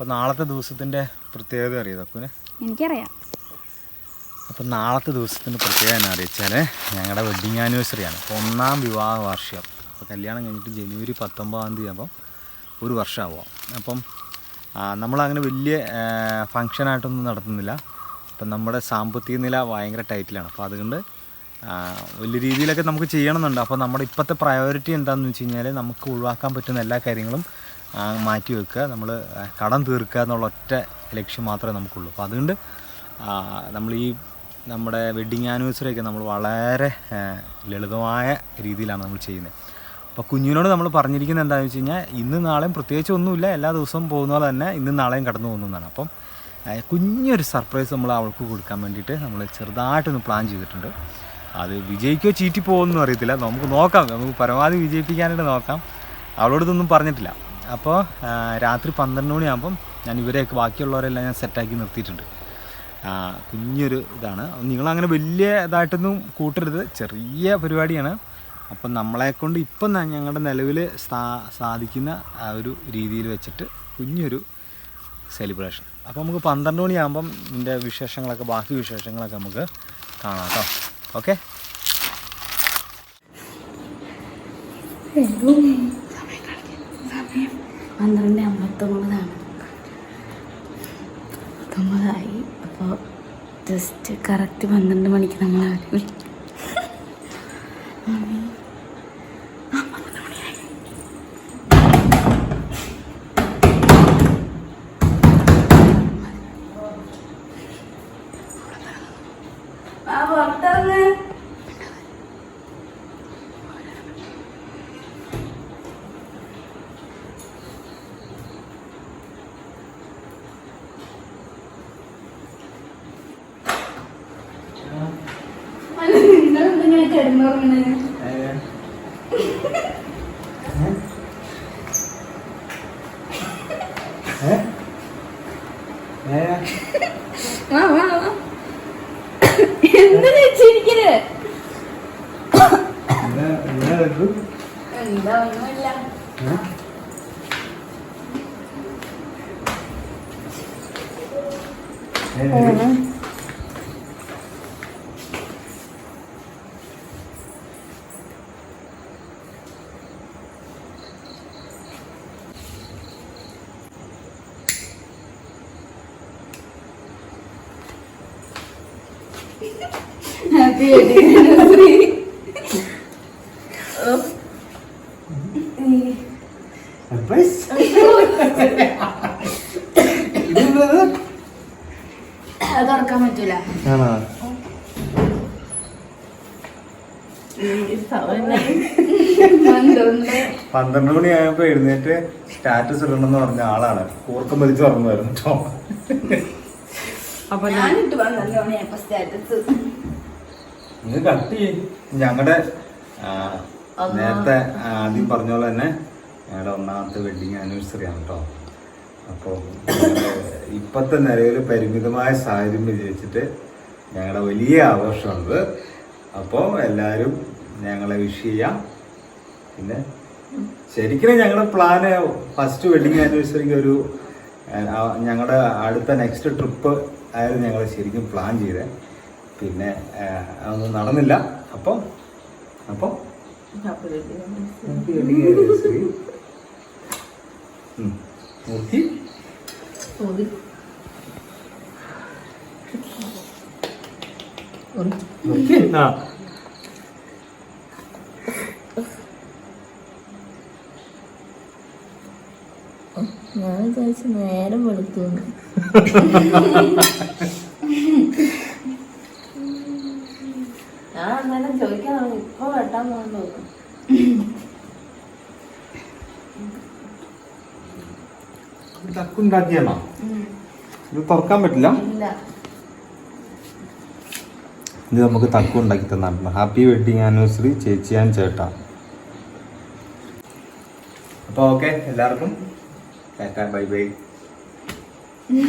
അപ്പോൾ നാളത്തെ ദിവസത്തിന്റെ പ്രത്യേകത അറിയാം അപ്പൂനെ എനിക്കറിയാം. അപ്പോൾ നാളത്തെ ദിവസത്തിന്റെ പ്രത്യേകത എന്നാ അറിയിച്ചാൽ ഞങ്ങളുടെ വെഡ്ഡിങ് ആനിവേഴ്സറി ആണ്. ഒന്നാം വിവാഹ വാർഷികം. അപ്പോൾ കല്യാണം കഴിഞ്ഞിട്ട് ജനുവരി പത്തൊമ്പതാം തീയതി അപ്പം ഒരു വർഷമാവുക അപ്പം നമ്മൾ നമ്മളങ്ങനെ വലിയ ഫങ്ഷനായിട്ടൊന്നും നടത്തുന്നില്ല. അപ്പം നമ്മുടെ സാമ്പത്തിക നില ഭയങ്കര ടൈറ്റിലാണ് അപ്പോൾ അതുകൊണ്ട് വലിയ രീതിയിലൊക്കെ നമുക്ക് ചെയ്യണമെന്നുണ്ട്. അപ്പോൾ നമ്മുടെ ഇപ്പോഴത്തെ പ്രയോറിറ്റി എന്താണെന്ന് വെച്ച് കഴിഞ്ഞാൽ നമുക്ക് ഒഴിവാക്കാൻ പറ്റുന്ന എല്ലാ കാര്യങ്ങളും മാറ്റി വെക്കുക. നമ്മൾ കടം തീർക്കുക എന്നുള്ള ഒറ്റ ലക്ഷ്യം മാത്രമേ നമുക്കുള്ളൂ. അപ്പോൾ അതുകൊണ്ട് നമ്മൾ ഈ നമ്മുടെ വെഡ്ഡിങ് ആനിവേഴ്സറി ഒക്കെ നമ്മൾ വളരെ ലളിതമായ രീതിയിലാണ് നമ്മൾ ചെയ്യുന്നത്. അപ്പോൾ കുഞ്ഞിനോട് നമ്മൾ പറഞ്ഞിരിക്കുന്നത് എന്താണെന്ന് വെച്ച് കഴിഞ്ഞാൽ ഇന്ന് നാളെയും പ്രത്യേകിച്ച് ഒന്നുമില്ല. എല്ലാ ദിവസവും പോകുന്ന പോലെ തന്നെ ഇന്നും നാളെയും കടന്നു പോകുന്നതാണ് അപ്പം കുഞ്ഞൊരു സർപ്രൈസ് നമ്മൾ അവൾക്ക് കൊടുക്കാൻ വേണ്ടിയിട്ട് നമ്മൾ ചെറുതായിട്ടൊന്ന് പ്ലാൻ ചെയ്തിട്ടുണ്ട്. അത് വിജയിക്കോ ചീറ്റി പോകുമെന്നും അറിയത്തില്ല. നമുക്ക് നോക്കാം. നമുക്ക് പരമാവധി വിജയിപ്പിക്കാനായിട്ട് നോക്കാം. അവളോട് ഇതൊന്നും പറഞ്ഞിട്ടില്ല. അപ്പോൾ രാത്രി പന്ത്രണ്ട് മണിയാകുമ്പം ഞാൻ ഇവരെയൊക്കെ ബാക്കിയുള്ളവരെല്ലാം ഞാൻ സെറ്റാക്കി നിർത്തിയിട്ടുണ്ട്. കുഞ്ഞൊരു ഇതാണ്. നിങ്ങളങ്ങനെ വലിയ ഇതായിട്ടൊന്നും കൂട്ടരുത്. ചെറിയ പരിപാടിയാണ്. അപ്പം നമ്മളെക്കൊണ്ട് ഇപ്പം ഞങ്ങളുടെ നിലവിൽ സാധിക്കുന്ന ആ ഒരു രീതിയിൽ വെച്ചിട്ട് കുഞ്ഞൊരു സെലിബ്രേഷൻ അപ്പോൾ നമുക്ക് പന്ത്രണ്ട് മണിയാകുമ്പം ഇതിന്റെ വിശേഷങ്ങളൊക്കെ ബാക്കി വിശേഷങ്ങളൊക്കെ നമുക്ക് കാണാം കേട്ടോ ഓക്കെ പന്ത്രണ്ട് അമ്പത്തൊമ്പതാണ്. അമ്പത്തൊമ്പതായി അപ്പോൾ ജസ്റ്റ് കറക്റ്റ് പന്ത്രണ്ട് മണിക്ക് നമ്മൾ അവരെ വിളിക്കും? നിങ്ങളെന്തിങ്ങനെ കിടന്നുറങ്ങണേ എന്തിനാ ചിരിക്കണേ എന്താ ഒന്നുമില്ല. ഹാപ്പി വെഡിങ് ആനിവേഴ്സറി അത് തുറക്കാൻ പറ്റൂല. പന്ത്രണ്ട്. മണി മണിയായപ്പോ എഴുന്നേറ്റ് സ്റ്റാറ്റസ് ഇടണമെന്ന് പറഞ്ഞ ആളാണ്. കൂർക്കം വലിച്ചു പറഞ്ഞായിരുന്നു കേട്ടോ. അപ്പൊ സ്റ്റാറ്റസ് ഇത് കട്ട്. ഞങ്ങളുടെ നേരത്തെ ആദ്യം പറഞ്ഞ പോലെ തന്നെ ഞങ്ങളുടെ ഒന്നാമത്തെ വെഡിങ് ആനിവേഴ്സറി ആണ് കേട്ടോ അപ്പോൾ ഇപ്പത്തെ നിലവിൽ പരിമിതമായ സാഹചര്യം വിജയിച്ചിട്ട് ഞങ്ങളുടെ വലിയ ആഘോഷമുണ്ട് അപ്പോൾ എല്ലാവരും ഞങ്ങളെ വിഷ് ചെയ്യാം. പിന്നെ ശരിക്കും ഞങ്ങളുടെ പ്ലാന് ഫസ്റ്റ് വെഡിങ് ആനിവേഴ്സറിക്ക് ഒരു ഞങ്ങളുടെ അടുത്ത നെക്സ്റ്റ് ട്രിപ്പ് ആയിരുന്നു ഞങ്ങൾ ശരിക്കും പ്ലാൻ ചെയ്തത് പിന്നെ അതൊന്നും നടന്നില്ല. അപ്പം അപ്പം നോക്കി ആ. ഞാൻ വിചാരിച്ചു നേരം വെളുത്തു ഞാൻ അന്നേരം ചോദിക്കാൻ തുടങ്ങി. ഇപ്പൊ വെട്ടാൻ പോകാൻ നോക്കും. തക്കുണ്ടാക്കിയാണോ ഇത് തുറക്കാൻ പറ്റില്ല. ഇത് നമുക്ക് തക്കു ഉണ്ടാക്കി തന്നിട്ടുണ്ട് ഹാപ്പി വെഡിങ് ആനിവേഴ്സറി ചേച്ചിയാൻ ആൻഡ് ചേട്ടാ. അപ്പോൾ ഓക്കെ എല്ലാവർക്കും and can vibrate.